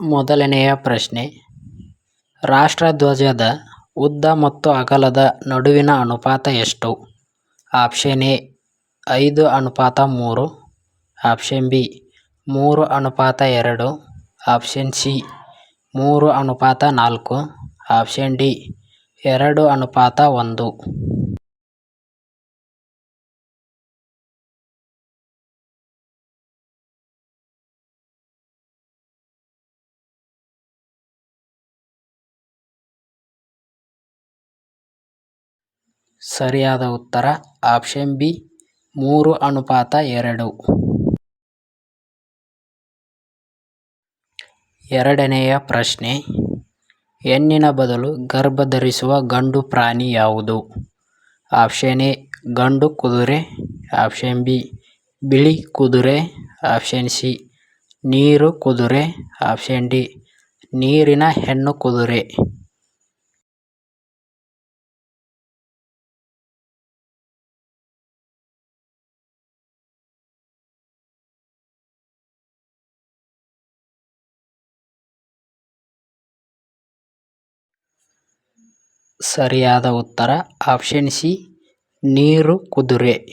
ಮೊದಲನೆಯ ಪ್ರಶ್ನೆ. ರಾಷ್ಟ್ರಧ್ವಜದ ಉದ್ದ ಮತ್ತು ಅಗಲದ ನಡುವಿನ ಅನುಪಾತ ಎಷ್ಟು? ಆಪ್ಷನ್ ಎ, ಐದು ಅನುಪಾತ ಮೂರು. ಆಪ್ಷನ್ ಬಿ, ಮೂರು ಅನುಪಾತ ಎರಡು. ಆಪ್ಷನ್ ಸಿ, ಮೂರು ಅನುಪಾತ ನಾಲ್ಕು. ಆಪ್ಷನ್ ಡಿ, ಎರಡು ಅನುಪಾತ ಒಂದು. ಸರಿಯಾದ ಉತ್ತರ. ಆಪ್ಷನ್ ಬಿ, ಮೂರು ಅನುಪಾತ ಎರಡು. ಎರಡನೆಯ ಪ್ರಶ್ನೆ, ಹೆಣ್ಣಿನ ಬದಲು ಗರ್ಭ ಧರಿಸುವ ಗಂಡು ಪ್ರಾಣಿ ಯಾವುದು? ಆಪ್ಷನ್ ಎ, ಗಂಡು ಕುದುರೆ. ಆಪ್ಷನ್ ಬಿ, ಬಿಳಿ ಕುದುರೆ. ಆಪ್ಷನ್ ಸಿ, ನೀರು ಕುದುರೆ. ಆಪ್ಷನ್ ಡಿ, ನೀರಿನ ಹೆಣ್ಣು ಕುದುರೆ. ಸರಿಯಾದ ಉತ್ತರ ಆಪ್ಷನ್ ಸಿ ನೀರು ಕುದುರೆ.